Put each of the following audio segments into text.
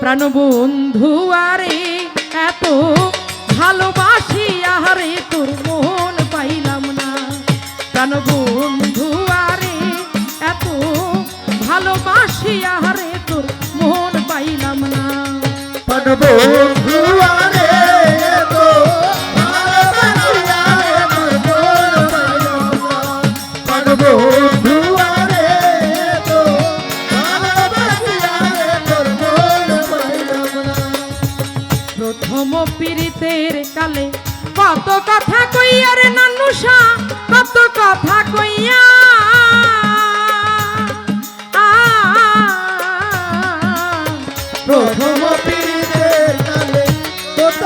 প্রাণবন্ধু আরে, এত ভালোবাসি আহারে, তোর মন পাইলাম না। প্রাণবন্ধু আরে, এত ভালোবাসি আহারে, তোর মন পাইলাম না। প্রাণবন্ধু আরে ভ্রম পীড়িতের কালে। কত কথা কইয়া রে নানুষা কত কথা কইয়া। প্রথম পীড়িতের কালে কত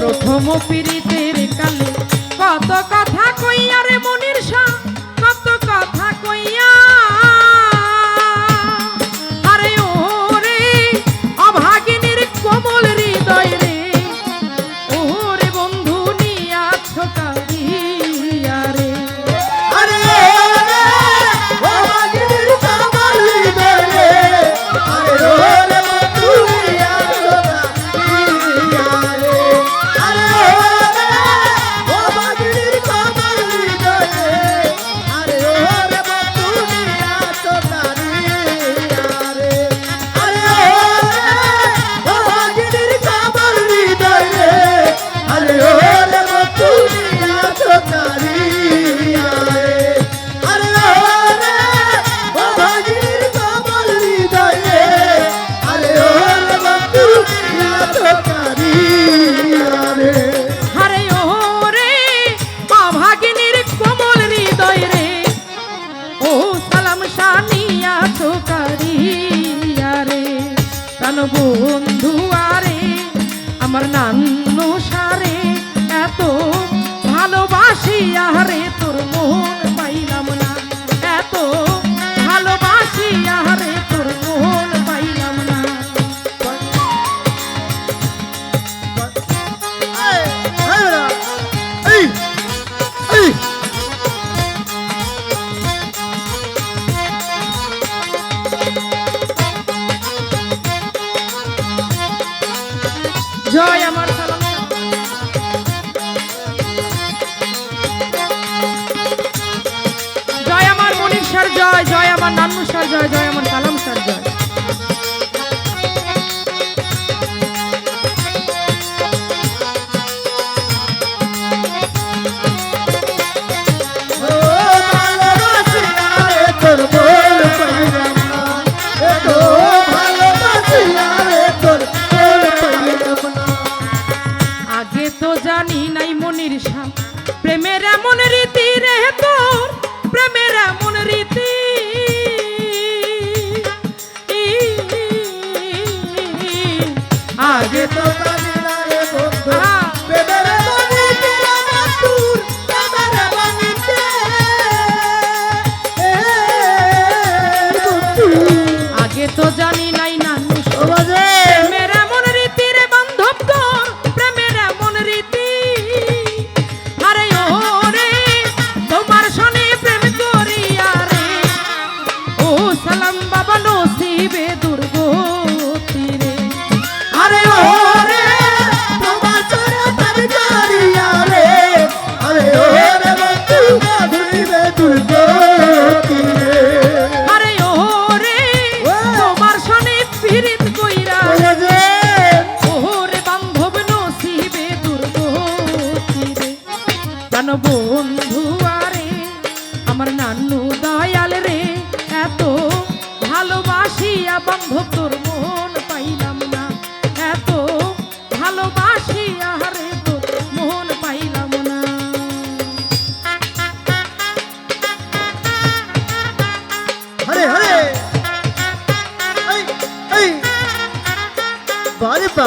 প্রথম পীড়িতের কালে কত কথা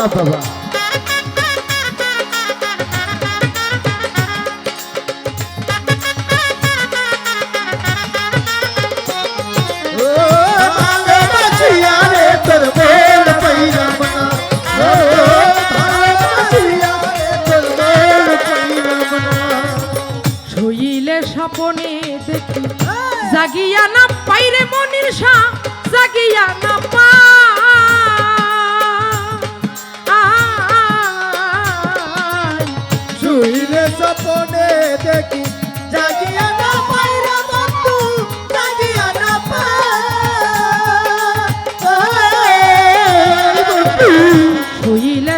বাবা। সপনে দেখি। জাগিয়া না পাইরে মনির শাহ জাগিয়া না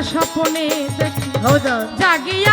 স্বপনে দেখি জাগিয়া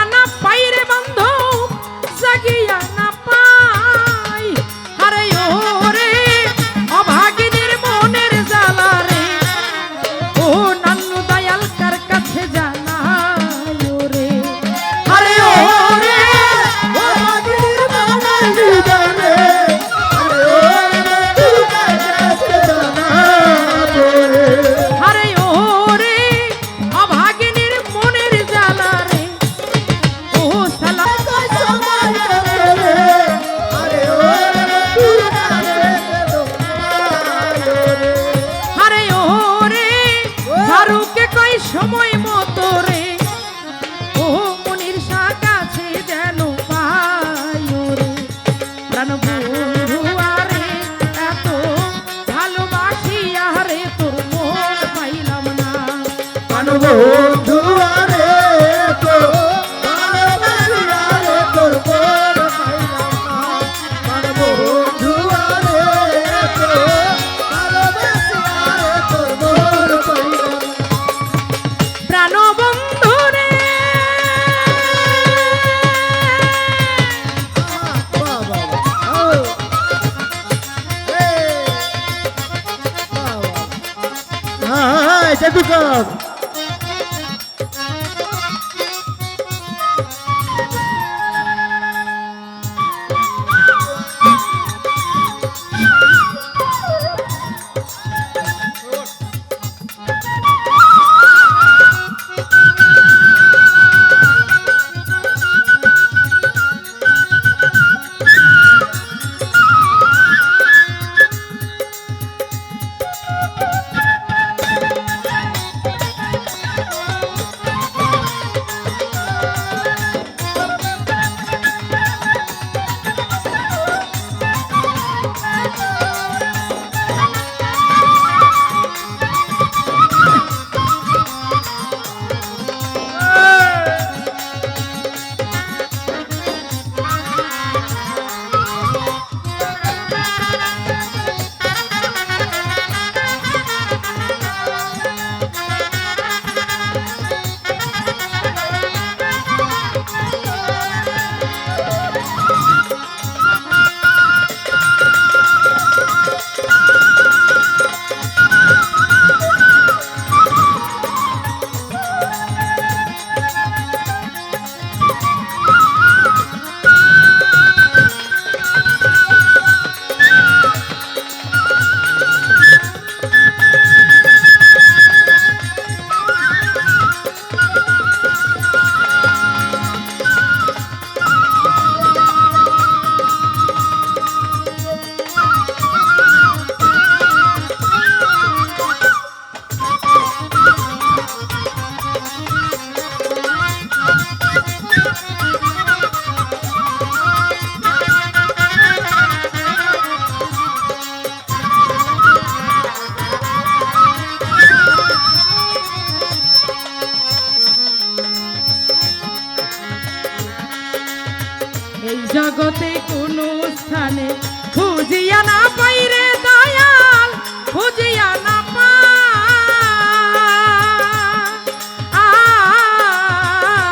জগতে কোনো স্থানে খুঁজিয়া না পাইরে দয়াল খুঁজিয়া না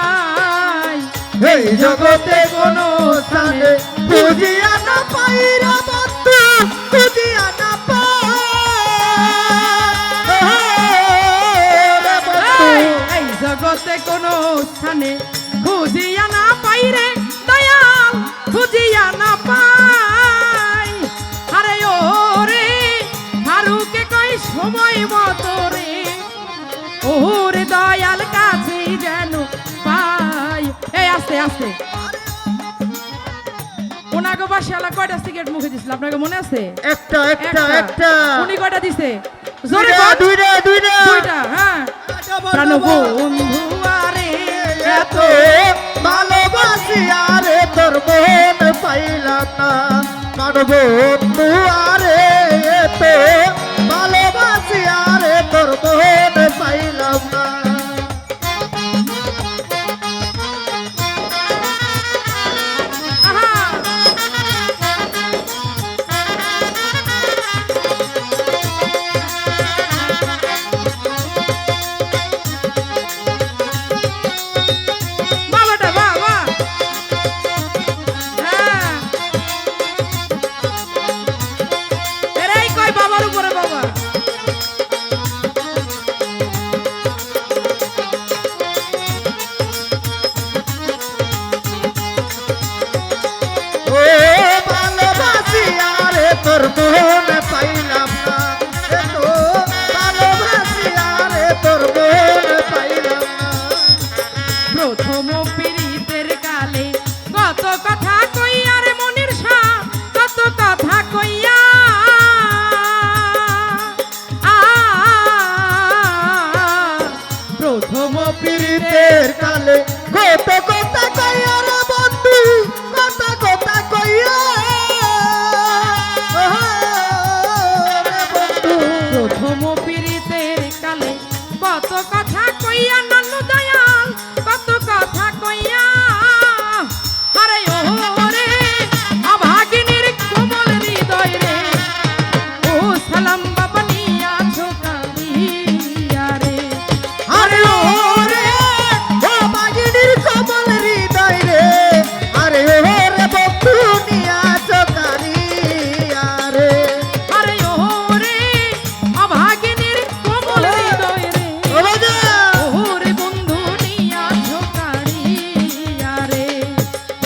পাই। এই জগতে কোনো স্থানে খুঁজিয়া না পাইরা বন্ধু খুঁজিয়া না পাই। এই জগতে কোনো স্থানে খুঁজিয়া না পাইরে দয়াল খুঁজিয়া না পাই। আরে ও রে ফারুকে কই সময় মতো রে? ওরে দয়াল কাছে যেন পাই। এই আস্তে আস্তে। ওনাকে বাসে আলা কয়টা সিগারেট মুখে দিছিল আপনাকে মনে আছে? একটা একটা একটা। উনি কয়টা দিছে? জোরে দুইটা। দুইটা হ্যাঁ। প্রাণ বন্ধু আরে এত ভালোবাসি কাটব প্রথম পীড়িতের কালে। কত কথা কইয়া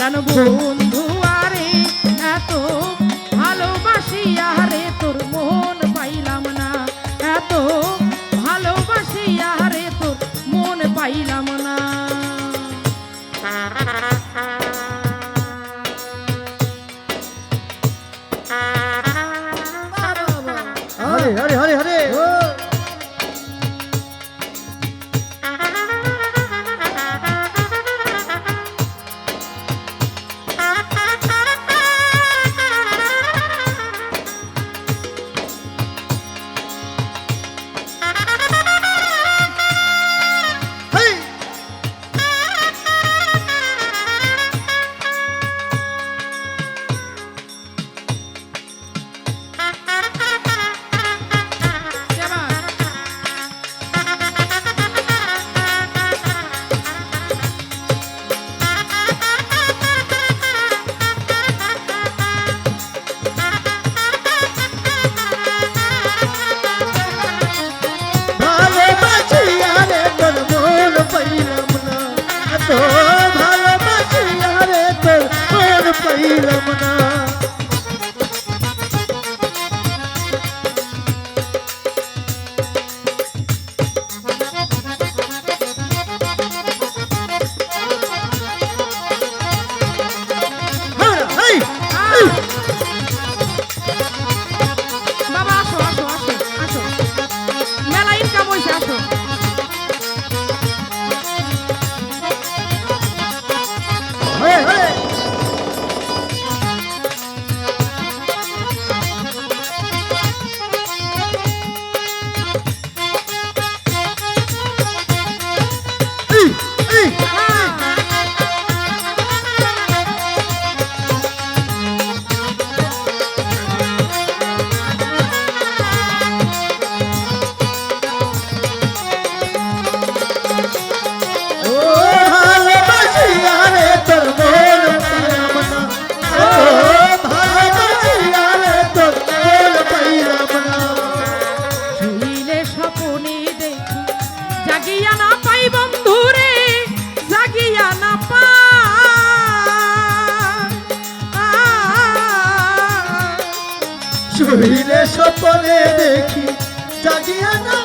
কেন বন্ধু আরে এত ভালোবাসি আর করে দেখি জাগিয়া না